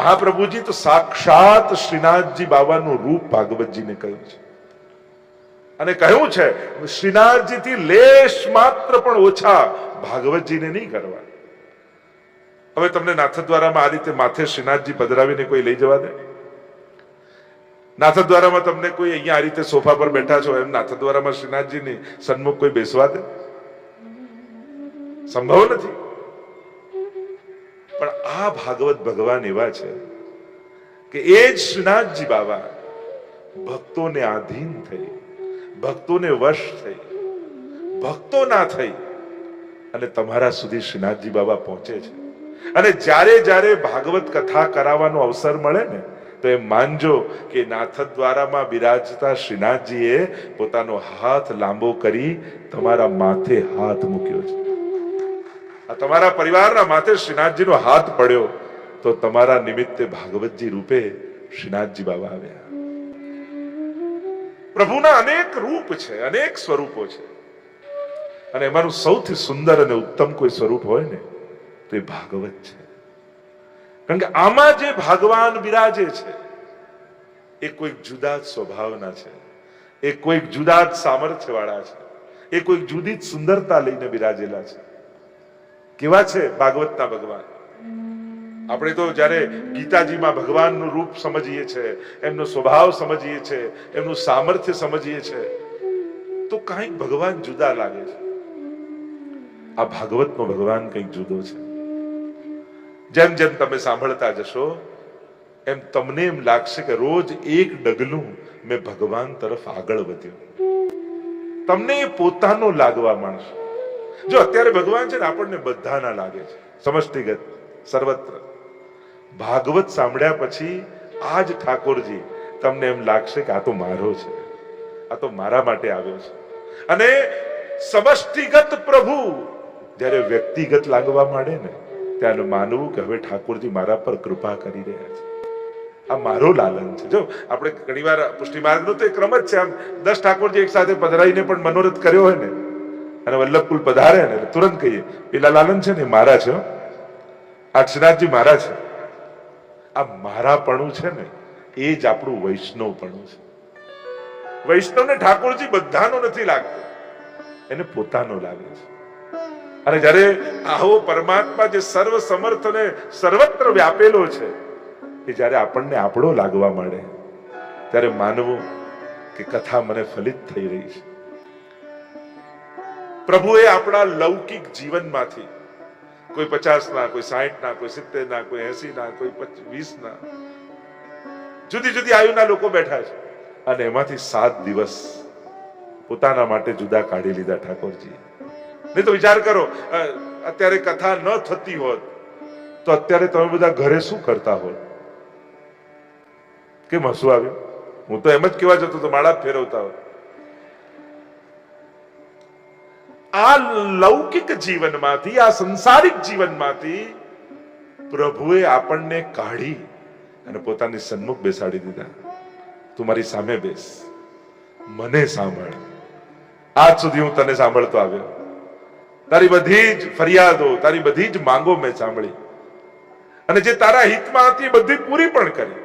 મહાપ્રભુજી તો સાક્ષાત શ્રીનાથજી બાબાનું રૂપ ભાગવતજીને કહ્યું છે. અને કહ્યું છે, શ્રીનાથજીથી લેશ માત્ર પણ ઓછા ભાગવતજીને નહીં કરવા હવે તમને નાથદ્વારામાં આ રીતે માથે શ્રીનાથજી પધરાવીને કોઈ લઈ જવા દે? નાથદ્વારામાં તમને કોઈ અહીંયા આ રીતે સોફા પર બેઠા છો એમ નાથદ્વારામાં શ્રીનાથજીની સન્મુખ કોઈ બેસવા દે? સંભવ નથી. પણ આ ભાગવત ભગવાન એવા છે કે એ જ શ્રીનાથજી બાબા ભક્તોને આધીન થઈ, ભક્તોને વશ થઈ, ભક્તો ના થઈ અને તમારા સુધી શ્રીનાથજી બાબા પહોંચે છે. અને જ્યારે જ્યારે ભાગવત કથા કરાવવાનો અવસર મળે ને, તો એ માનજો કે નાથ દ્વારામાં બિરાજતા શ્રીનાથજીએ પોતાનો હાથ લાંબો કરી તમારા માથે હાથ મૂક્યો છે. આ તમારા પરિવારના માથે શ્રીનાથજીનો હાથ પડ્યો, તો તમારા નિમિત્તે ભાગવતજી રૂપે શ્રીનાથજી બાબા આવ્યા. પ્રભુના અનેક રૂપ છે, અનેક સ્વરૂપો છે. અને એમાંનું સૌથી સુંદર અને ઉત્તમ કોઈ સ્વરૂપ હોય ને, તો એ ભાગવત છે. કારણ કે આમાં જે ભગવાન બિરાજે છે, એ કોઈક જુદા જ સ્વભાવના છે. એ કોઈક જુદા જ સામર્થ્ય વાળા છે. એ કોઈક જુદી જ સુંદરતા લઈને બિરાજેલા છે. કેવા છે ભાગવતના ભગવાન? આપણે તો જ્યારે ગીતાજીમાં ભગવાનનું રૂપ સમજીએ છીએ એમનો સ્વભાવ સમજીએ છીએ એમનું સામર્થ્ય સમજીએ છીએ તો કાંઈક ભગવાન જુદા લાગે છે. આ ભાગવતનો ભગવાન કંઈક જુદો છે. જેમ જેમ તમે સાંભળતા જશો, એમ તમને એમ લાગશે કે રોજ એક ડગલું મેં ભગવાન તરફ આગળ વધ્યો. તમને એ પોતાનો લાગવા માંડશે. જો અત્યારે ભગવાન છે ને આપણને બધાના લાગે છે. સમષ્ટિગત, સર્વત્ર. ભાગવત સાંભળ્યા પછી આ જ ઠાકોરજી તમને એમ લાગશે કે આ તો મારો છે. આ તો મારા માટે આવ્યો છે. અને સમષ્ટિગત પ્રભુ, જ્યારે વ્યક્તિગત લાગવા માંડે ને ત્યારે માનવું કે હવે ઠાકોરજી મારા પર કૃપા કરી રહ્યા છે. આ મારો લાલન છે. જો, આપણે ઘણીવાર પુષ્ટિ માર્ગનો તો એક ક્રમ જ છે આમ. દસ ઠાકોરજી એક સાથે પધરાઈને પણ મનોરથ કર્યો હોય ને અને વલ્લભકુલ પધારે ને તુરંત કહીએ પેલા લાલન છે ને મારા છે હો. મારા છે. આ મારાપણું છે ને, એ જ આપણું વૈષ્ણવપણું છે. વૈષ્ણવને ઠાકોરજી બધાનો નથી લાગતો. એને પોતાનો લાગે છે. અને જ્યારે આવો પરમાત્મા જે સર્વ સમર્થ અને સર્વત્ર વ્યાપેલો છે, એ જ્યારે આપણને આપણો લાગવા માંડે, ત્યારે માનવું કે કથા મને ફલિત થઈ રહી છે. પ્રભુએ આપણા લૌકિક જીવનમાંથી કોઈ પચાસ ના કોઈ સાહીઠ ના કોઈ સિત્તેર ના કોઈ એસી ના કોઈ વીસ ના જુદી જુદી આયુના લોકો બેઠા છે. અને એમાંથી સાત દિવસ પોતાના માટે જુદા કાઢી લીધા ઠાકોરજી નહીં તો વિચાર કરો અત્યારે કથા ન થતી હોત, તો અત્યારે તમે બધા ઘરે શું કરતા હોત? કેમ હસું આવ્યું? હું તો એમ જ કેવા જતો તો માળા ફેરવતા હોત. આ લૌકિક જીવનમાંથી, આ સંસારિક જીવનમાંથી પ્રભુએ આપણને કાઢી અને પોતાની સન્મુખ બેસાડી દીધા. તું મારી સામે બેસ. મને સાંભળ. આજ સુધી હું તને સાંભળતો આવ્યો. તારી બધી જ ફરિયાદો, તારી બધી જ માંગો મેં સાંભળી. અને જે તારા હિતમાં હતી બધી પૂરી પણ કરી.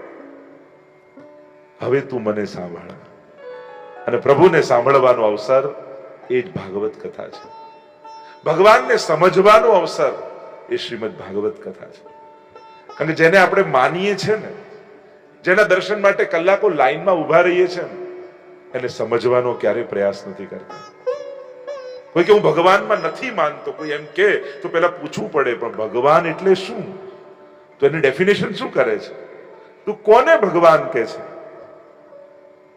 હવે તું મને સાંભળ. અને પ્રભુને સાંભળવાનો અવસર એ જ ભાગવત કથા છે. ભગવાનને સમજવાનો અવસર એ શ્રીમદ ભાગવત કથા છે. કારણ કે જેને આપણે માનીએ છીએ ને, જેના દર્શન માટે કલાકો લાઈનમાં ઊભા રહીએ છીએ ને, એને સમજવાનો ક્યારેય પ્રયાસ નથી કરતા. કોઈ કે હું ભગવાનમાં નથી માનતો, કોઈ એમ કે, તો પેલા પૂછવું પડે, પણ ભગવાન એટલે શું? તો એની ડેફિનેશન શું કરે છે? તું કોને ભગવાન કે છે?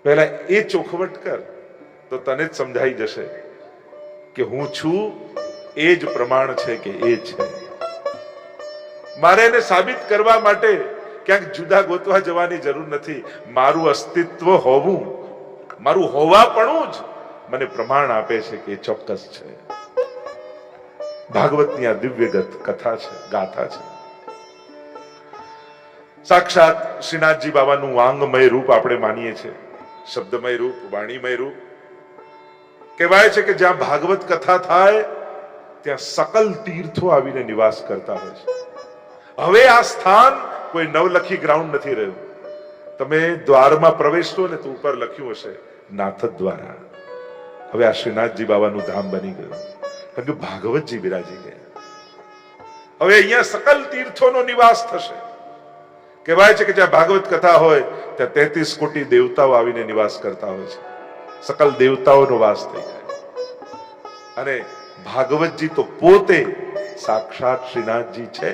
પહેલા એ ચોખવટ કર. તો તને જ સમજાઈ જશે કે હું છું એ જ પ્રમાણ છે કે એ છે. મારે એને સાબિત કરવા માટે ક્યાંક જુદા ગોતવા જવાની જરૂર નથી. મારું અસ્તિત્વ હોવું, મારું હોવાપણું જ મને પ્રમાણ આપે છે કે ચોક્કસ છે. ભાગવતની આ દિવ્યગત કથા છે, ગાથા છે. સાક્ષાત શ્રીનાથજી બાબાનું વાંગમય રૂપ આપણે માનીએ છીએ. શબ્દમય રૂપ, વાણીમય રૂપ કહેવાય છે કે જ્યાં ભાગવત કથા થાય, ત્યાં સકલ તીર્થો આવીને નિવાસ કરતા હોય છે. હવે આ સ્થાન કોઈ નવલખી ગ્રાઉન્ડ નથી રહ્યું. તમે દ્વારમાં પ્રવેશશો ને તો ઉપર લખ્યું હશે, નાથ દ્વારા. હવે આ શ્રીનાથજી બાબાનું ધામ બની ગયું. કારણ કે ભાગવતજી બિરાજી ગયા. હવે અહીંયા સકલ તીર્થોનો નિવાસ થશે. કહેવાય છે કે જ્યાં ભાગવત કથા હોય, ત્યાં તેત્રીસ કોટી દેવતાઓ આવીને નિવાસ કરતા હોય છે. સકલ દેવતાઓનો વાસ થઈ જાય. અને ભાગવતજી તો પોતે સાક્ષાત શ્રીનાથજી છે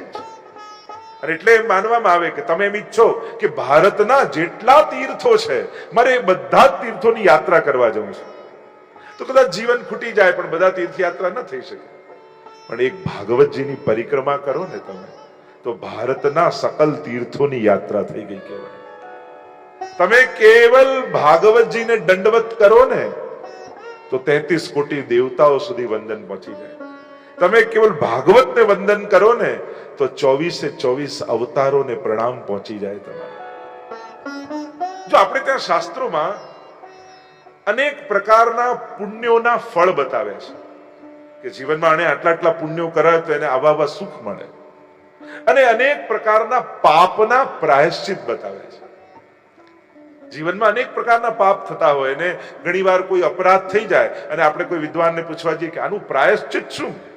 અને એટલે માનવામાં આવે કે તમે એમ ઈચ્છો કે ભારતના જેટલા તીર્થો છે, મારે બધા તીર્થોની યાત્રા કરવા જવું છે. તો કદાચ જીવન ખૂટી જાય, પણ બધા તીર્થયાત્રા ન થઈ શકે. પણ એક ભાગવતજીની પરિક્રમા કરો ને તમે, તો ભારતના સકલ તીર્થોની યાત્રા થઈ ગઈ કહેવાય. તમે કેવલ ભાગવતજીને દંડવત કરો ને, તો તેત્રીસ કોટી દેવતાઓ સુધી વંદન પહોંચી જાય. તમે કેવલ ભાગવતને વંદન કરો ને, તો ચોવીસે ચોવીસ અવતારોને પ્રણામ પહોંચી જાય તમારે. જો આપણે ત્યાં શાસ્ત્રોમાં અનેક પ્રકારના પુણ્યોના ફળ બતાવ્યા છે, કે જીવનમાં આણે આટલા આટલા પુણ્યો કરે તો એને આવા આવા સુખ મળે. અને અનેક પ્રકારના પાપના પ્રાયશ્ચિત બતાવ્યા છે. જીવનમાં અનેક પ્રકારના પાપ થતા હોય ને ઘણીવાર કોઈ અપરાધ થઈ જાય અને આપણે કોઈ વિદ્વાનને પૂછવા જઈએ કે, આનું પ્રાયશ્ચિત શું?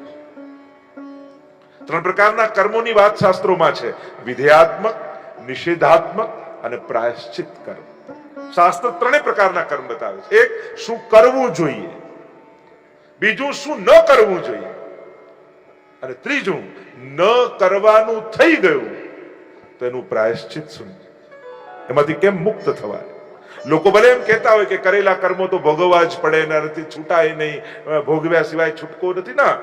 ત્રણ પ્રકારના કર્મોની વાત શાસ્ત્રોમાં છે. વિધેયાત્મક, નિષેધાત્મક અને પ્રાયશ્ચિત કર્મ. શાસ્ત્ર ત્રણેય પ્રકારના કર્મ બતાવે છે. એક, શું કરવું જોઈએ? બીજું, શું ન કરવું જોઈએ? અને ત્રીજું, ન કરવાનું થઈ ગયું, તો એનું પ્રાયશ્ચિત શું? એમાંથી કેમ મુક્ત થવાય? લોકો ભલે એમ કહેતા હોય કે કરેલા કર્મો તો ભોગવવા જ પડે એનાથી છૂટાય નહીં. ભોગવ્યા સિવાય છૂટકો નથી. ના,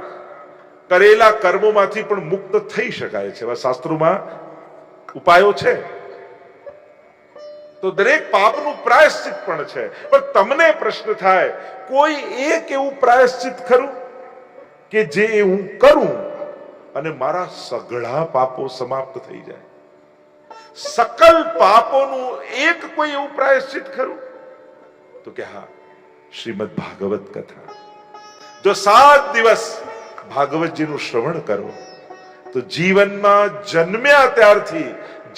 કરેલા કર્મોમાંથી પણ મુક્ત થઈ શકાય છે. એવા શાસ્ત્રોમાં ઉપાયો છે. તો દરેક પાપનું પ્રાયશ્ચિત પણ છે. પણ તમને પ્રશ્ન થાય, કોઈ એક એવું પ્રાયશ્ચિત ખરું? કે જે હું કરું અને મારા સઘળા પાપો સમાપ્ત થઈ જાય. સકલ પાપોનું એક કોઈ એવું પ્રાયશ્ચિત ખરું? તો કે હા, શ્રીમદ ભાગવત કથા. જો સાત દિવસ ભાગવતજીનું શ્રવણ કરો, તો જીવનમાં જન્મ્યા ત્યારથી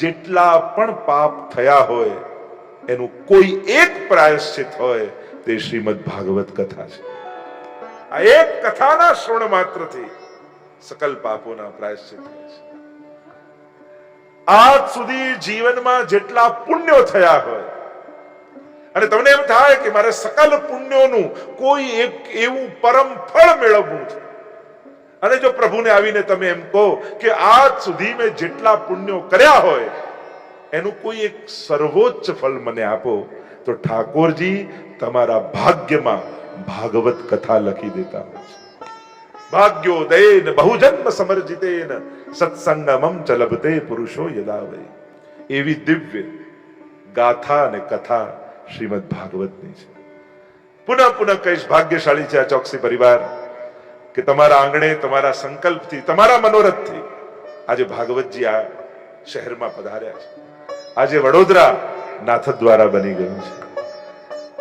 જેટલા પણ પાપ થયા હોય, એનું કોઈ એક પ્રાયશ્ચિત હોય, તે શ્રીમદ ભાગવત કથા છે. આ એક કથાના શ્રવણ માત્રથી સકલ પાપોના પ્રાયશ્ચિત થાય છે. આજ સુધી જીવનમાં જેટલા પુણ્યો થયા હોય, અને તમને એમ થાય કે મારે સકલ પુણ્યોનું કોઈ એક એવું પરમ ફળ મેળવવું છે? અને જો પ્રભુને આવીને તમે એમ કહો કે આજ સુધી મેં જેટલા પુણ્યો કર્યા હોય, એનું કોઈ એક સર્વોચ્ચ ફળ મને આપો, તો ઠાકોરજી તમારા ભાગ્યમાં ભાગવત કથા લખી દેતા હોય. ભાગ્યોદયેન બહુજન્મ સમર્જિતેન સત્સંગમમ ચ લભતે પુરુષો યદા વૈ એવી દિવ્ય ગાથા અને કથા શ્રીમદ ભાગવતની છે પુનઃ પુનઃ કહીશ ભાગ્યશાળી છે આ ચોકસી પરિવાર કે તમારા આંગણે તમારા સંકલ્પથી તમારા મનોરથથી આજે ભાગવતજી આ શહેરમાં પધાર્યા છે આજે વડોદરા નાથદ્વારા બની ગયું છે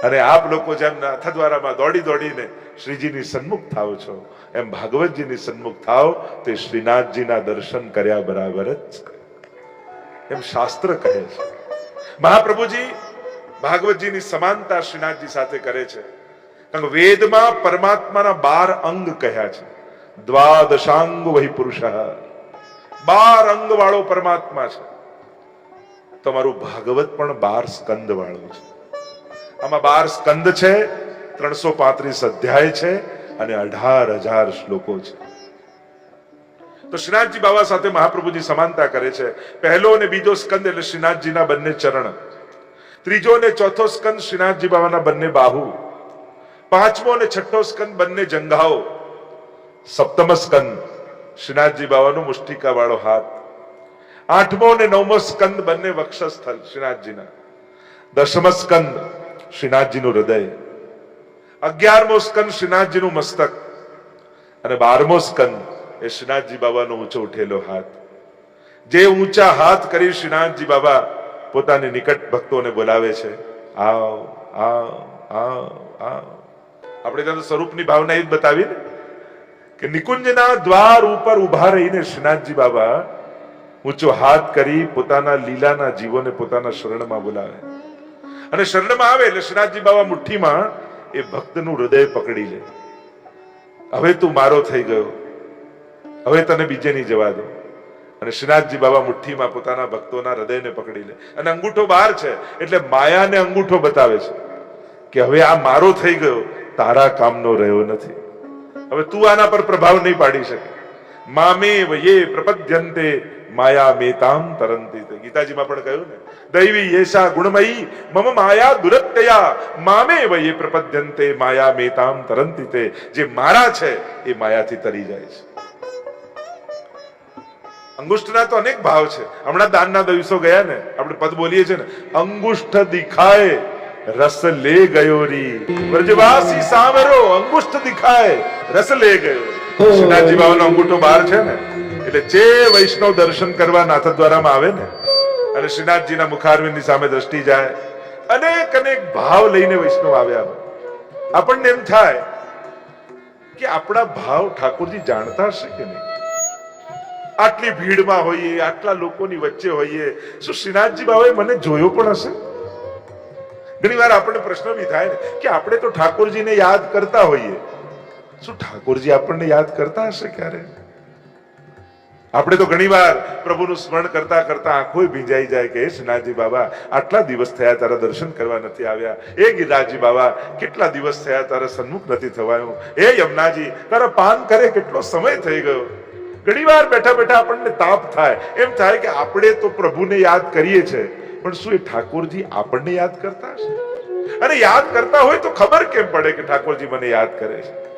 અને આપ લોકો જેમ નાથદ્વારામાં દોડી દોડીને શ્રીજીની સન્મુખ થાવ છો. એમ ભાગવતજીની સન્મુખ થાવ તે શ્રીનાથજીના દર્શન કર્યા બરાબર જ એમ શાસ્ત્ર કહે છે. મહાપ્રભુજી, ભાગવતજીની સમાનતા શ્રીનાથજી સાથે કરે છે. કારણ કે વેદમાં પરમાત્માના બાર અંગ કહ્યા છે. દ્વાદશાંગ વહી પુરુષ. બાર અંગ વાળો પરમાત્મા છે. તમારું ભાગવત પણ બાર સ્કંદ વાળું છે. આમાં બાર સ્કંદ છે ત્રણસો પાંત્રીસ અધ્યાય છે અને અઢાર હજાર શ્લોકો છે. તો શ્રીનાથજી બાબા સાથે મહાપ્રભુજી સમાનતા કરે છે. પહેલો અને બીજો સ્કંદ એટલે શ્રીનાથજીના બંને ચરણ. ત્રીજો અને ચોથો સ્કંદ શ્રીનાથજી બાબાના બંને બાહુ. પાંચમો અને છઠ્ઠો સ્કંદ બંને જંઘાઓ સપ્તમ સ્કંદ શ્રીનાથજી બાબાનો મુષ્ટિકા વાળો હાથ. આઠમો અને નવમો સ્કંદ બંને વક્ષસ્થળ શ્રીનાથજીના. દશમ સ્કંદ શ્રીનાથજીનું હૃદય. અગિયારમો સ્કંદ શ્રીનાથજીનું મસ્તક. અને બારમો સ્કંદ એ શ્રીનાથજી બાબાનો ઊંચો ઉઠેલો હાથ. જે ઊંચા હાથ કરી શ્રીનાથજી બાબા પોતાની નિકટ ભક્તોને બોલાવે છે, આવ આવ આવ આપણે ત્યાં સ્વરૂપની ભાવના એ જ બતાવી કે નિકુંજના દ્વાર ઉપર ઊભા રહીને શ્રીનાથજી બાબા ઊંચો હાથ કરી પોતાના લીલાના જીવોને પોતાના શરણમાં બોલાવે. અને શરણમાં આવે એટલે શ્રીનાથજી બાબા મુઠ્ઠીમાં એ ભક્તનું હૃદય પકડી લે. હવે તું મારો થઈ ગયો. હવે તને બીજે નહીં જવા દો. અને શ્રીનાથજી બાબા મુઠ્ઠીમાં પોતાના ભક્તોના હૃદયને પકડી લે. અને અંગૂઠો બહાર છે. એટલે માયાને અંગૂઠો બતાવે છે કે હવે આ મારો થઈ ગયો. તારા કામનો રહ્યો નથી. હવે તું આના પર પ્રભાવ નહીં પાડી શકે. મામે વયે પ્રપદ્યંતે માયા મેતામ તરંતી ગીતાજીમાં પણ કહ્યું ને દૈવી યેશા ગુણમયી મમ માયા દુરત્યયા મામે વયે પ્રપદ્યંતે માયા મેતામ તરંતી તે જે મારા છે એ માયાથી તરી જાય છે અંગુષ્ઠના તો અનેક ભાવ છે હમણાં દાનના દિવસો ગયા ને, આપણે પદ બોલીએ છીએ ને, અંગુષ્ઠ દિખાય, રસ લે ગયો રી વ્રજવાસી સાવરો અંગુષ્ઠ દિખાય, રસ લે ગયો શ્રીનાથજી બાબાનો અંગૂઠો બહાર છે ને, એટલે જે વૈષ્ણવ દર્શન કરવા નાથદ્વારામાં આવે ને, અને શ્રીનાથજીના મુખારવિંદની સામે દ્રષ્ટિ જાય, અનેક અનેક ભાવ લઈને વૈષ્ણવ આવ્યા આપણને એમ થાય કે આપણા ભાવ ઠાકોરજી જાણતા હશે કે નહીં? આટલી ભીડમાં હોઈએ, આટલા લોકોની વચ્ચે હોઈએ, શું શ્રીનાથજી બાબાએ મને જોયો પણ હશે? ઘણી વાર આપણને પ્રશ્ન બી થાય ને, કે આપણે તો ઠાકોરજીને યાદ કરતા હોઈએ શું ઠાકોરજી આપણને યાદ કરતા હશે ક્યારે? આપણે તો ઘણીવાર પ્રભુનું સ્મરણ કરતા કરતા આંખો ભીંજાઈ જાય કે શ્રીનાથજી બાબા, આટલા દિવસ થયા તારા દર્શન કરવા નથી આવ્યા. એ ગીરાજી બાબા, કેટલા દિવસ થયા તારા સન્મુખ નથી થવાયું. એ યમુનાજી, તારા પાન કરે કેટલો સમય થઈ ગયો. ઘણીવાર બેઠા બેઠા આપણને તાપ થાય. એમ થાય કે આપણે તો પ્રભુને યાદ કરીએ છે. પણ શું એ ઠાકોરજી આપણને યાદ કરતા હશે? અને યાદ કરતા હોય તો ખબર કેમ પડે કે ઠાકોરજી મને યાદ કરે છે?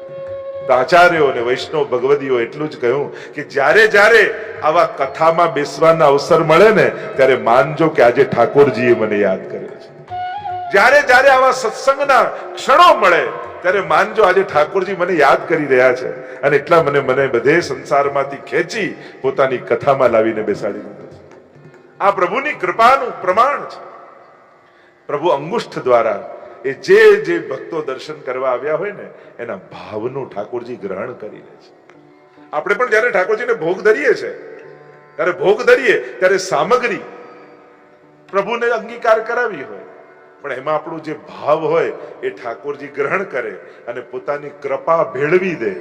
આચાર્યો અને વૈષ્ણવ ભગવદીઓ એટલું જ કહ્યું કે જ્યારે જ્યારે આવા કથામાં બેસવાના અવસર મળે ને, ત્યારે માનજો કે આજે ઠાકોરજીએ મને યાદ કર્યો છે. જ્યારે જ્યારે આવા સત્સંગના ક્ષણો મળે, ત્યારે માનજો આજે ઠાકોરજી મને યાદ કરી રહ્યા છે અને એટલા મને મને બધે સંસારમાંથી ખેંચી પોતાની કથામાં લાવીને બેસાડી દીધો આ પ્રભુની કૃપાનું પ્રમાણ છે. પ્રભુ અંગુષ્ઠ દ્વારા એ જે જે ભક્તો દર્શન કરવા આવ્યા હોય ને, એના ભાવનું ઠાકોરજી ગ્રહણ કરી લે છે. આપણે પણ જ્યારે ઠાકોરજીને ભોગ ધરીએ છે, ત્યારે ભોગ ધરીએ, ત્યારે સામગ્રી પ્રભુને અંગીકાર કરાવી હોય. પણ એમાં આપણું જે ભાવ હોય, એ ઠાકોરજી ગ્રહણ કરે અને પોતાની કૃપા ભેળવી દે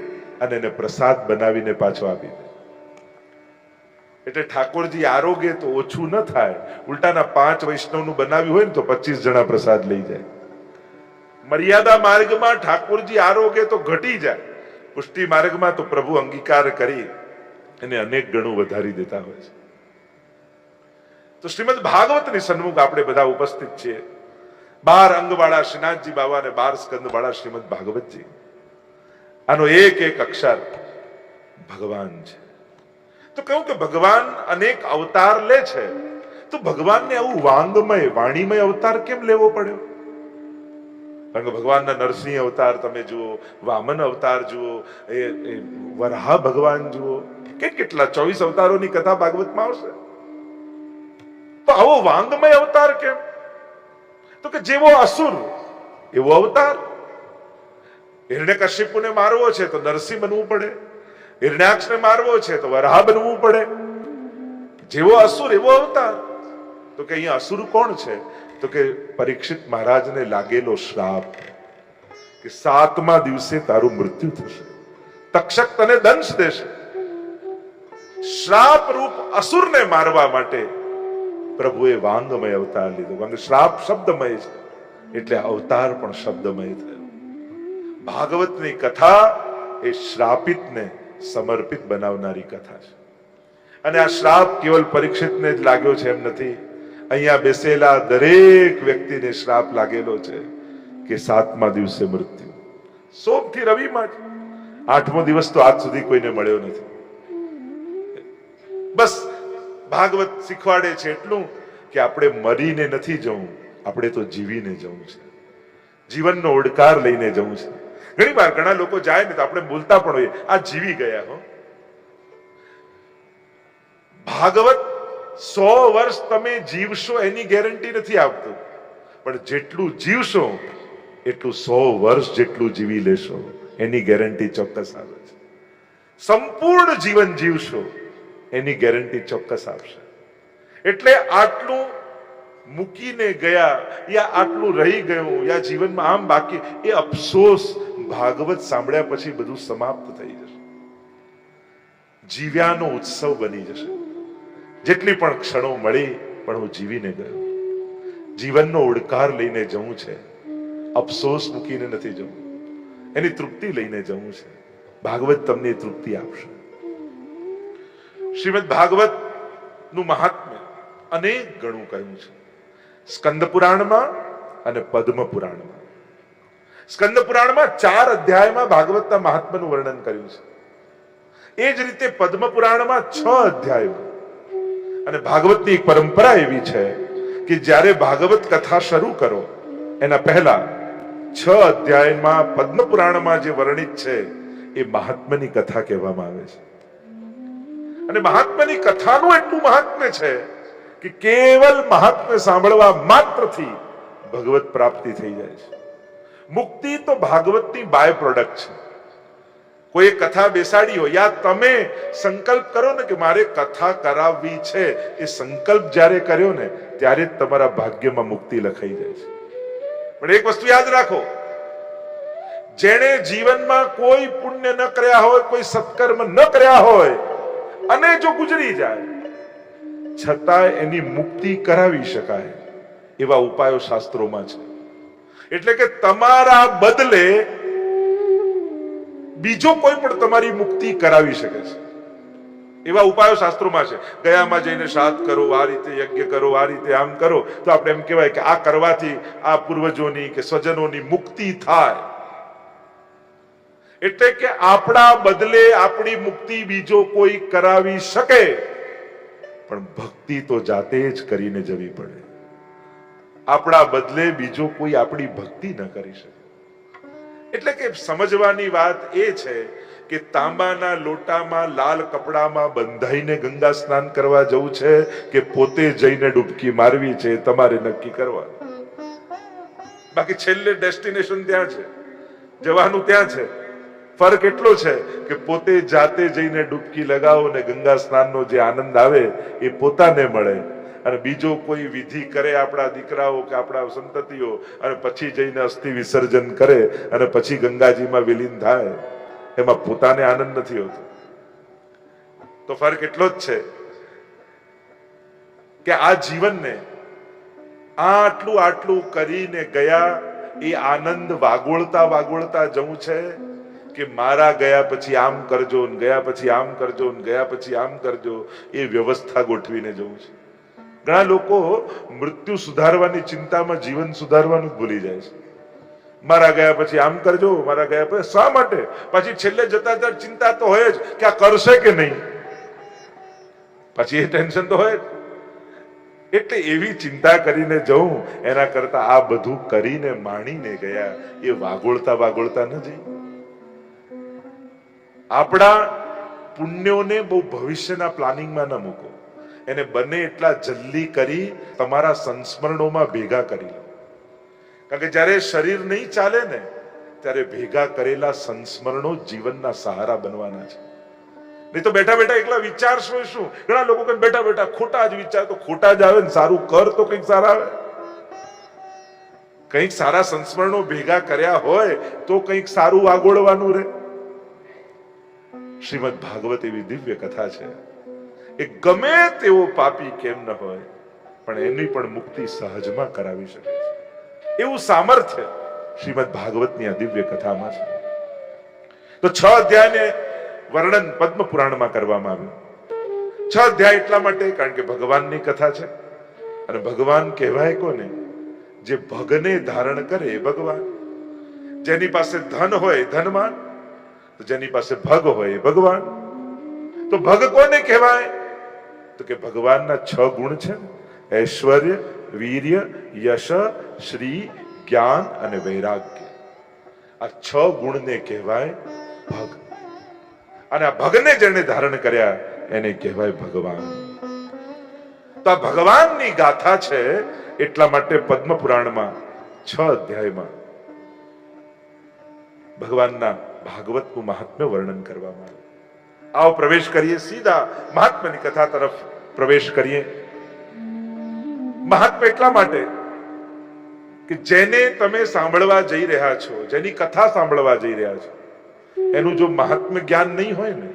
અને એને પ્રસાદ બનાવીને પાછો આપી દે. એટલે ઠાકોરજી આરોગ્ય તો ઓછું ન થાય. ઉલટાના પાંચ વૈષ્ણવનું બનાવ્યું હોય ને તો પચીસ જણા પ્રસાદ લઈ જાય. મર્યાદા માર્ગમાં ઠાકોરજી આરોગ્ય તો ઘટી જાય. પુષ્ટિ માર્ગમાં તો પ્રભુ અંગીકાર કરી એને અનેક ગણું વધારી દેતા હોય છે. તો શ્રીમદ ભાગવતની સન્મુખ આપણે બધા ઉપસ્થિત છીએ. બાર અંગવાળા શ્રીનાથજી બાબા અને બાર સ્કંદવાળા શ્રીમદ ભાગવતજી. આનો એક એક અક્ષર ભગવાન છે. તો કહ્યું કે ભગવાન અનેક અવતાર લે છે. તો ભગવાનને આવું વાંગમય, વાણીમય અવતાર કેમ લેવો પડ્યો? કારણ કે ભગવાનના નરસિંહ અવતાર તમે જુઓ, વામન અવતાર જુઓ એ વરાહ ભગવાન જુઓ. કે કેટલા ચોવીસ અવતારોની કથા ભાગવતમાં આવશે? તો આવો વાંગમય અવતાર કેમ? તો કે જેવો અસુર, એવો અવતાર. હિરણ્યકશ્યપુને મારવો છે તો નરસિંહ બનવું પડે. હિરણ્યાક્ષને મારવો છે તો વરાહ બનવું પડે. જેવો અસુર, એવો અવતાર. તો કે અહીંયા અસુર કોણ છે? તો કે પરીક્ષિત મહારાજને લાગેલો શ્રાપ કે સાતમા દિવસે તારું મૃત્યુ થશે. તક્ષક તને દંશ દેશે. શ્રાપ રૂપ અસુરને મારવા માટે પ્રભુએ વાંગમય અવતાર લીધો. કારણ શ્રાપ શબ્દમય છે. એટલે અવતાર પણ શબ્દમય થયો. ભાગવતની કથા એ શ્રાપિતને સમર્પિત બનાવનારી કથા છે. અને આ શ્રાપ કેવલ પરીક્ષિતને જ લાગ્યો છે એમ નથી. અહીંયા બેસેલા દરેક વ્યક્તિને શ્રાપ લાગેલો છે કે સાતમા દિવસે મૃત્યુ. સોમથી રવિમાં જ. આઠમો દિવસ તો આજ સુધી કોઈને મળ્યો નથી. બસ ભાગવત શીખવાડે છે એટલું કે આપણે મરીને નથી જવું, આપણે તો જીવીને જવું છે. જીવનનો ઓડકાર લઈને જવું છે. ઘણી વાર ઘણા લોકો જાય ને તો આપણે બોલતા પણ હોઈએ, આ જીવી ગયા હો. ભાગવત સો વર્ષ તમે જીવશો એની ગેરંટી નથી આપતું. પણ જેટલું જીવશો, એટલું સો વર્ષ જેટલું જીવી લેશો. એની ગેરંટી ચોક્કસ આવે છે. સંપૂર્ણ જીવન જીવશો, એની ગેરંટી ચોક્કસ આપશે. એટલે આટલું મૂકીને ગયા, યા આટલું રહી ગયું, યા જીવનમાં આમ બાકી, એ અફસોસ ભાગવત સાંભળ્યા પછી બધું સમાપ્ત થઈ જશે. જીવ્યાનો ઉત્સવ બની જશે. જેટલી પણ ક્ષણો મળી, પણ હું જીવીને ગયો. જીવનનો ઉડકાર લઈને જવું છે. અફસોસ મૂકીને નથી જવું. એની તૃપ્તિ લઈને જવું છે. ભાગવત તમને તૃપ્તિ આપશે. શ્રીમદ ભાગવતનું મહાત્મ્ય અનેક ગણું કહ્યું છે. સ્કંદ પુરાણમાં અને પદ્મ પુરાણમાં. સ્કંદ પુરાણમાં ચાર અધ્યાયમાં ભાગવતના મહાત્માનું વર્ણન કર્યું છે. એ જ રીતે પદ્મ પુરાણમાં છ અધ્યાયો. અને ભાગવતની એક પરંપરા એવી છે કે જ્યારે ભાગવત કથા શરૂ કરો, એના પહેલા છ અધ્યાયમાં પદ્મ પુરાણમાં જે વર્ણિત છે, એ મહાત્માની કથા કહેવામાં આવે છે. અને મહાત્માની કથાનું એટલું મહાત્મ્ય છે કે કેવલ મહાત્મ્ય સાંભળવા માત્રથી ભગવત પ્રાપ્તિ થઈ જાય છે. મુક્તિ તો ભાગવતની બાય પ્રોડક્ટ છે. કોઈ કથા બેસાડી હોય. યા તમે સંકલ્પ કરો ને કે મારે કથા કરાવવી છે. એ સંકલ્પ જ્યારે કર્યો ને, ત્યારે જ તમારા ભાગ્યમાં મુક્તિ લખાઈ જાય છે. પણ એક વસ્તુ યાદ રાખો. જેણે જીવનમાં કોઈ પુણ્ય ન કર્યા હોય, કોઈ સત્કર્મ ન કર્યા હોય, અને જો ગુજરી જાય, છતાં એની મુક્તિ કરાવી શકાય એવા ઉપાયો શાસ્ત્રોમાં છે. એટલે કે તમારા બદલે બીજો કોઈ પણ તમારી મુક્તિ કરાવી શકે છે. એવા ઉપાયો શાસ્ત્રોમાં છે, ગયામાં જઈને શ્રાદ્ધ કરો, આ રીતે યજ્ઞ કરો, આ રીતે આમ કરો, તો આપણે એમ કહેવાય કે આ કરવાથી આ પૂર્વજોની કે સ્વજનોની મુક્તિ થાય. એટલે કે આપણા બદલે આપણી મુક્તિ બીજો કોઈ કરાવી શકે. પણ ભક્તિ તો જાતે જ કરીને જવી પડે. આપણા બદલે બીજો કોઈ આપણી ભક્તિ ન કરી શકે. એટલે કે સમજવાની વાત એ છે કે તાંબાના લોટામાં, લાલ કપડામાં બંધાઈને ગંગા સ્નાન કરવા જવું છે કે પોતે જઈને ડૂબકી મારવી છે તમારે નક્કી કરવાનું? બાકી છેલ્લે ડેસ્ટિનેશન ત્યાં છે. જવાનું ત્યાં છે. ફરક એટલો છે કે પોતે જાતે જઈને ડૂબકી લગાવો ને ગંગા સ્નાનનો જે આનંદ આવે એ પોતાને મળે. અને બીજો કોઈ વિધિ કરે આપણા દીકરાઓ કે આપણા સંતતિઓ અને પછી જઈને અસ્થિ વિસર્જન કરે અને પછી ગંગાજીમાં વિલીન થાય, એમાં પોતાને આનંદ નથી હોતો. તો ફરક એટલો જ છે કે આ જીવનને આટલું આટલું કરીને ગયા એ આનંદ વાગોળતા વાગોળતા જવું છે કે મારા ગયા પછી આમ કરજો ગયા પછી આમ કરજો ગયા પછી આમ કરજો એ વ્યવસ્થા ગોઠવીને જવું છે. ઘણા લોકો મૃત્યુ સુધારવાની ચિંતામાં જીવન સુધારવાનું ભૂલી જાય છે. મારા ગયા પછી આમ કરજો, મારા ગયા પછી શા માટે? પછી છેલ્લે જતા જતા ચિંતા તો હોય જ કે આ કરશે કે નહીં? પછી એ ટેન્શન તો હોય જ. એટલે એવી ચિંતા કરીને જવું એના કરતા આ બધું કરીને માણીને ગયા, એ વાગોળતા વાગોળતા ન જઈ. આપણા પુણ્યોને બહુ ભવિષ્યના પ્લાનિંગમાં ન મૂકો. એને બને એટલા જલ્દી કરી, તમારા સંસ્મરણોમાં ભેગા કરી લો. કારણ કે જ્યારે શરીર નહીં ચાલે ને, ત્યારે ભેગા કરેલા સંસ્મરણો જીવનના સહારા બનવાના છે. નહીં તો બેઠા બેઠા એકલા વિચારશો શું ઘણા લોકો કહે, બેઠા બેઠા ખોટા જ વિચાર, તો ખોટા જ આવે ને, સારું કર તો કંઈક સારા આવે. કંઈક સારા સંસ્મરણો ભેગા કર્યા હોય, તો કંઈક સારું આગોળવાનું રહે. શ્રીમદ ભાગવત એવી દિવ્ય કથા છે. એ ગમે તેવો પાપી કેમ ન હોય, પણ એની પણ મુક્તિ સહજમાં કરાવી શકે છે. એવું સામર્થ્ય શ્રીમદ ભાગવતની આ દિવ્ય કથામાં છે. તો છ અધ્યાયને વર્ણન પદ્મ પુરાણમાં કરવામાં આવ્યું. છ અધ્યાય એટલા માટે, કારણ કે ભગવાનની કથા છે. અને ભગવાન કહેવાય કોને? જે ભગને ધારણ કરે એ ભગવાન. જેની પાસે ધન હોય ધનમાન તો જેની પાસે ભગ હોય એ ભગવાન. તો ભગ કોને કહેવાય? તો કે ભગવાનના છ ગુણ છે. ઐશ્વર્ય, વીર્ય, યશ, શ્રી, જ્ઞાન અને વૈરાગ્ય. આ છ ગુણને કહેવાય ભગ. અને આ ભગને જેને ધારણ કર્યા, એને કહેવાય ભગવાન. તો આ ભગવાનની ગાથા છે એટલા માટે પદ્મ પુરાણમાં છ અધ્યાયમાં ભગવાનના ભાગવતનું મહાત્મ્ય વર્ણન કરવામાં આવ્યું. આવો પ્રવેશ કરીએ સીધા મહાત્માની કથા તરફ પ્રવેશ કરીએ મહાત્મા એટલા માટે કે જેને તમે સાંભળવા જઈ રહ્યા છો, જેની કથા સાંભળવા જઈ રહ્યા છો, એનું જો મહાત્મ્ય જ્ઞાન નહીં હોય ને,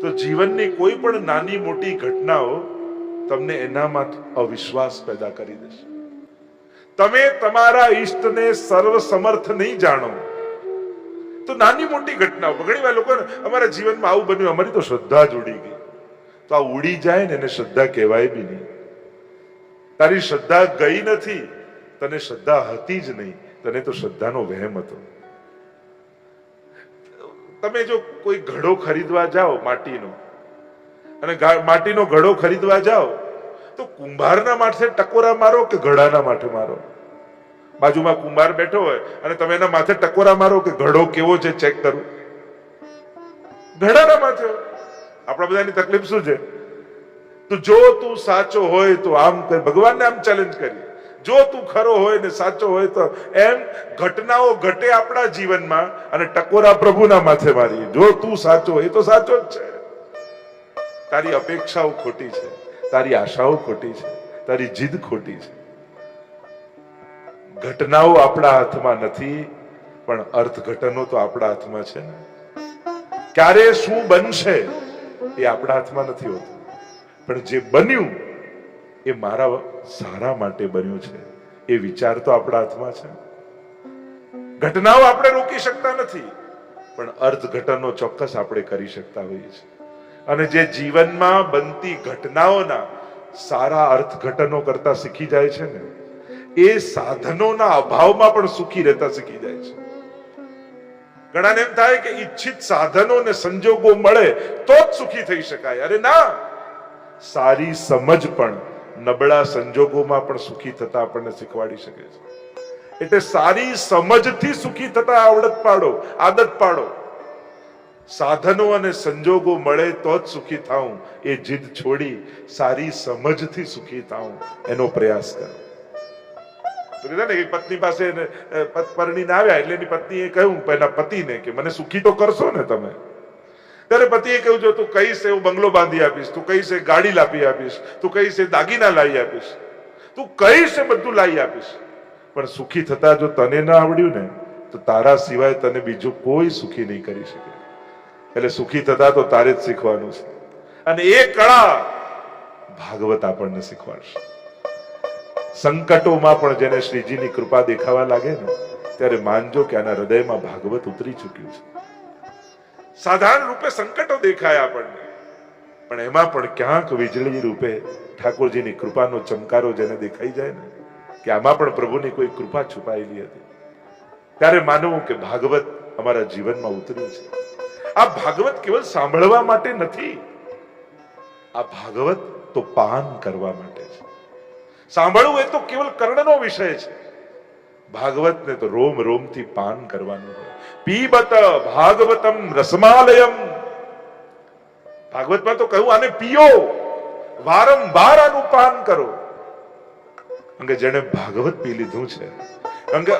તો જીવનની કોઈ પણ નાની મોટી ઘટનાઓ તમને એનામાં અવિશ્વાસ પેદા કરી દેશે. તમે તમારા ઈષ્ટને સર્વસમર્થ નહીં જાણો. તો નાની મોટી ઘટનાઓ. ઘણી વાર લોકો અમારા જીવનમાં આવું બન્યું, અમારી તો શ્રદ્ધા જ ઉડી ગઈ. તો આ ઉડી જાય ને એને શ્રદ્ધા કહેવાય બી નહીં. તારી શ્રદ્ધા ગઈ નથી, તને શ્રદ્ધા હતી જ નહીં, તને તો શ્રદ્ધાનો વહેમ હતો. તમે જો કોઈ ઘડો ખરીદવા જાઓ માટીનો, અને માટીનો ઘડો ખરીદવા જાઓ, તો કુંભારના માથે ટકોરા મારો કે ઘડાના માથે મારો? બાજુમાં કુંભાર બેઠો હોય અને તમે એના માથે ટકોરા મારો કે ઘડો કેવો છે ચેક કરું. ઘડાના માથે. આપણા બધાની તકલીફ શું છે? તો જો તું સાચો હોય તો આમ કર. ભગવાનને આમ ચેલેન્જ કરી. જો તું ખરો હોય ને સાચો હોય તો એમ ઘટનાઓ ઘટે આપણા જીવનમાં અને ટકોરા પ્રભુના માથે મારી. જો તું સાચો એ તો સાચો જ છે. તારી અપેક્ષાઓ ખોટી છે. તારી આશાઓ ખોટી છે. તારી જીદ ખોટી છે. ઘટનાઓ આપણા હાથમાં નથી, પણ અર્થઘટનો તો આપણા હાથમાં છે ને. ક્યારે શું બનશે એ આપણા હાથમાં નથી હોતું. પણ જે બન્યું એ મારા સારા માટે બન્યું છે. એ વિચાર તો આપણા હાથમાં છે. ઘટનાઓ આપણે રોકી શકતા નથી, પણ અર્થઘટનો ચોક્કસ આપણે કરી શકતા હોઈએ છીએ. અને જે જીવનમાં બનતી ઘટનાઓના સારા અર્થઘટનો કરતા શીખી જાય છે ને એ સાધનોના અભાવમાં પણ સુખી રહેતા શીખી જાય છે. ઘણાને એમ થાય કે ઈચ્છિત સાધનો ને સંજોગો મળે તો જ સુખી થઈ શકાય. અરે ના! સારી સમજ પણ નબળા સંજોગોમાં પણ સુખી થતા આપણને શીખવાડી શકે છે. એટલે સારી સમજથી સુખી થતા આવડત પાડો, આદત પાડો. સાધનો અને સંજોગો મળે તો જ સુખી થાઉં, એ જીદ છોડી સારી સમજથી સુખી થાઉં, એનો પ્રયાસ કરો. ને કે પત્ની પાસે પરણીને આવ્યા એટલે એની પત્નીએ કહ્યું પહેલા પતિને કે મને સુખી તો કરશો ને તમે. ત્યારે પતિએ કહ્યું, જો તું કહીશ એવું બંગલો બાંધી આપીશ, તું કહીશ એ ગાડી લાવી આપીશ, તું કહીશ એ દાગીના લાવી આપીશ, તું કહીશ એ બધું લાવી આપીશ. પણ સુખી થતા જો તને ના આવડ્યું ને, તો તારા સિવાય તને બીજું કોઈ સુખી નહીં કરી શકે. એટલે સુખી થતા તો તારે જ શીખવાનું છે. અને એ કળા ભાગવત આપણને શીખવાડશે. સંકટોમાં પણ જેને શ્રીજીની કૃપા દેખાવા લાગે ને, ત્યારે માનજો કે આના હૃદયમાં ભાગવત ઉતરી ચૂક્યું છે. સાધારણ રૂપે સંકટો દેખાય આપણને. પણ એમાં પણ ક્યાંક વીજળી રૂપે ઠાકોરજીની કૃપાનો ચમકારો જેને દેખાઈ જાય ને, કે આમાં પણ પ્રભુની કોઈ કૃપા છુપાયેલી હતી. ત્યારે માનવું કે ભાગવત અમારા જીવનમાં ઉતર્યું છે. આ ભાગવત કેવલ સાંભળવા માટે નથી, આ ભાગવત તો પાન કરવા માટે. સાંભળવું એ તો કેવલ કર્ણનો વિષય છે. ભાગવતને તો રોમ રોમથી પાન કરવાનું હોય. પીબત ભાગવતમ રસમાલયમ. ભાગવતમાં તો કહ્યું, આને પીઓ, વારંવાર આનું પાન કરો. અંગે જેને ભાગવત પી લીધું છે. અંગે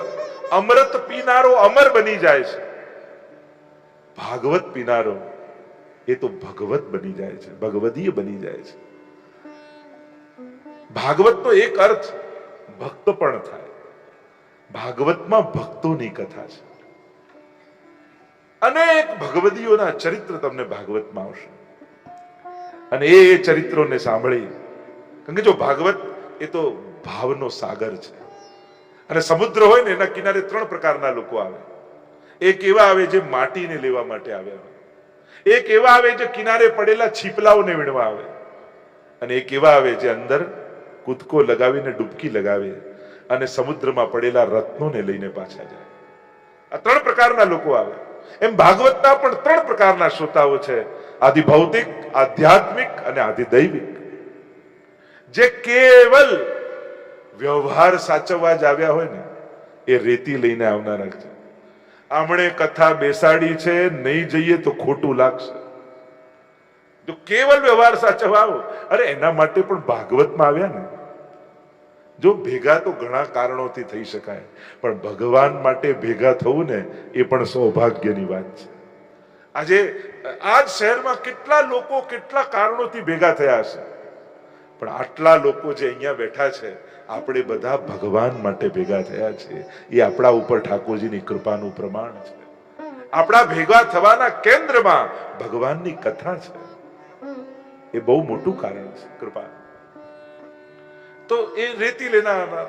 અમૃત પીનારો અમર બની જાય છે. ભાગવત પીનારો એ તો ભગવત બની જાય છે, ભગવદીય બની જાય છે. ભાગવતનો એક અર્થ ભક્ત પણ થાય. ભાગવતમાં ભક્તોની કથા છે. અનેક ભગવદીઓના ચરિત્ર તમને ભાગવતમાં આવશે. અને એ ચરિત્રોને સાંભળી, કારણ કે જો ભાગવત એ તો ભાવનો સાગર છે. અને સમુદ્ર હોય ને, એના કિનારે ત્રણ પ્રકારના લોકો આવે. એક એવા આવે જે માટીને લેવા માટે આવ્યા હોય. એક એવા આવે જે કિનારે પડેલા છીપલાઓને વીણવા આવે. અને એક એવા આવે જે અંદર કૂદકો લગાવીને ડૂબકી લગાવે અને સમુદ્રમાં પડેલા રત્નોને લઈને પાછા જાય. આ ત્રણ પ્રકારના લોકો આવે. એમ ભાગવતના પણ ત્રણ પ્રકારના શ્રોતાઓ છે. આદિ ભૌતિક, આધ્યાત્મિક અને આદિ દૈવિક. જે કેવલ વ્યવહાર સાચવવા જ આવ્યા હોય ને, એ રેતી લઈને આવનારા છે. આમણે કથા બેસાડી છે, નહીં જઈએ તો ખોટું લાગશે. જો કેવલ વ્યવહાર સાચવવા આવો, અરે એના માટે પણ ભાગવતમાં આવ્યા ને જો ભેગા તો ઘણા કારણોથી થઈ શકાય, પણ ભગવાન માટે ભેગા થવું ને એ પણ સૌભાગ્યની વાત છે. આજે આ જ શહેરમાં કેટલા લોકો કેટલા કારણોથી ભેગા થયા હશે? પણ આટલા લોકો જે અહીંયા બેઠા છે, આપણે બધા ભગવાન માટે ભેગા થયા છે એ આપણા ઉપર ઠાકોરજીની કૃપાનું પ્રમાણ છે. આપણા ભેગા થવાના કેન્દ્રમાં ભગવાનની કથા છે. એ બહુ મોટું કારણ છે, કૃપા. તો એ રેતી લેનારા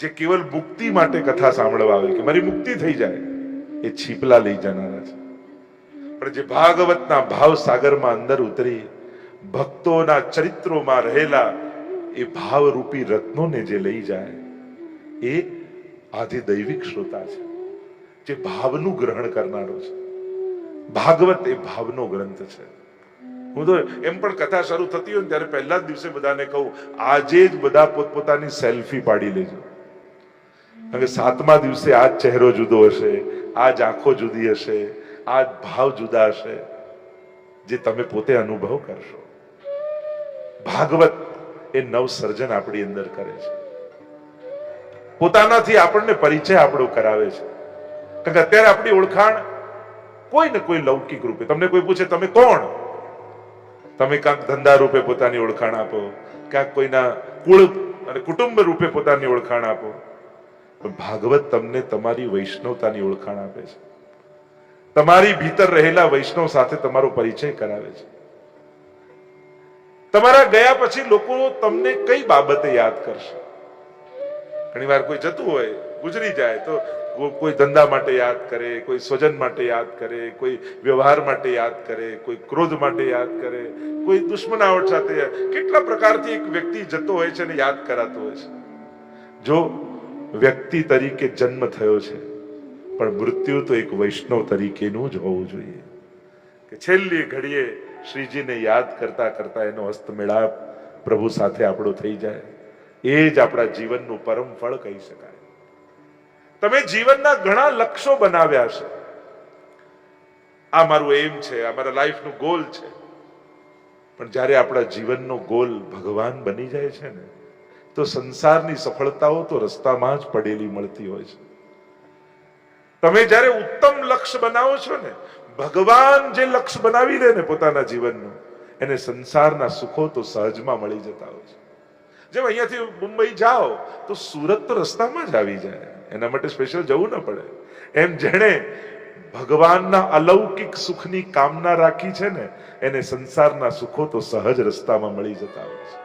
જે કેવલ મુક્તિ માટે કથા સાંભળવા આવે કે મારી મુક્તિ થઈ જાય, એ છીપલા લઈ જનારા છે. પણ જે ભાગવતના ભાવ સાગરમાં અંદર ઉતરી, ભક્તોના ચરિત્રોમાં રહેલા એ ભાવરૂપી રત્નોને જે લઈ જાય, એ આધિદૈવિક શ્રોતા છે, જે ભાવનું ગ્રહણ કરનારો છે. ભાગવત એ ભાવનો ગ્રંથ છે. હું તો એમ પણ કથા શરૂ થતી હોય ને ત્યારે પહેલા જ દિવસે બધાને કહું, આજે જ બધા પોતપોતાની સેલ્ફી પાડી લેજો. કારણ કે સાતમા દિવસે આ ચહેરો જુદો હશે, આ આંખો જુદી હશે, આ ભાવ જુદા હશે, જે તમે પોતે અનુભવ કરશો. ભાગવત એ નવ સર્જન આપણી અંદર કરે છે. પોતાનાથી આપણને પરિચય આપણો કરાવે છે. કારણ કે અત્યારે આપણી ઓળખાણ કોઈ ને કોઈ લૌકિક રૂપે. તમને કોઈ પૂછે, તમે કોણ? તમે કાંક ધંધા રૂપે પોતાની ઓળખાણ આપો ક્યાંક કોઈના કુળ અને કુટુંબ રૂપે પોતાની ઓળખાણ આપો. ભાગવત તમને તમારી વૈષ્ણવતાની ઓળખાણ આપે છે. તમારી ભીતર રહેલા વૈષ્ણવ સાથે તમારો પરિચય કરાવે છે. તમારા ગયા પછી લોકો તમને કઈ બાબતે યાદ કરશે? ઘણી વાર કોઈ જતું હોય, ગુજરી જાય, તો કોઈ ધંધા માટે યાદ કરે, કોઈ સ્વજન માટે યાદ કરે, કોઈ વ્યવહાર માટે યાદ કરે, કોઈ ક્રોધ માટે યાદ કરે, કોઈ દુશ્મનાવટ સાથે કેટલા પ્રકારથી એક વ્યક્તિ જતો હોય છે અને યાદ કરાતો હોય છે. જો વ્યક્તિ તરીકે જન્મ થયો છે, પણ મૃત્યુ તો એક વૈષ્ણવ તરીકેનું જ હોવું જોઈએ. કે છેલ્લી ઘડીએ શ્રીજીને યાદ કરતા કરતા એનો હસ્ત મેળાપ પ્રભુ સાથે આપણો થઈ જાય. એ જ આપણા જીવનનું પરમ ફળ કહી શકાય. તમે જીવનના ઘણા લક્ષ્યો બનાવ્યા છે. આ મારું એમ છે, આ મારા લાઈફનું ગોલ છે. પણ જ્યારે આપણા જીવનનો ગોલ ભગવાન બની જાય છે ને, તો સંસારની સફળતાઓ તો રસ્તામાં જ પડેલી મળતી હોય છે. તમે જ્યારે ઉત્તમ લક્ષ્ય બનાવો છો ને, ભગવાન જે લક્ષ્ય બનાવી દે ને પોતાના જીવનનું, એને સંસારના સુખો તો સહજમાં મળી જતા હોય છે. જેમ અહીંયાથી મુંબઈ જાઓ, તો સુરત તો રસ્તામાં જ આવી જાય. એના માટે સ્પેશિયલ જવું ન પડે. એમ જેણે ભગવાનના અલૌકિક સુખની કામના રાખી છે ને, એને સંસારના સુખો તો સહજ રસ્તામાં મળી જતા હોય છે.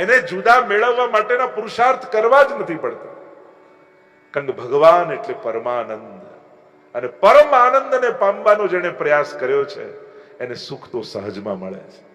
એને જુદા મેળવવા માટેના પુરુષાર્થ કરવા જ નથી પડતા. કારણ કે ભગવાન એટલે પરમાનંદ. અને પરમ આનંદને પામવાનો જેણે પ્રયાસ કર્યો છે, એને સુખ તો સહજમાં મળે છે.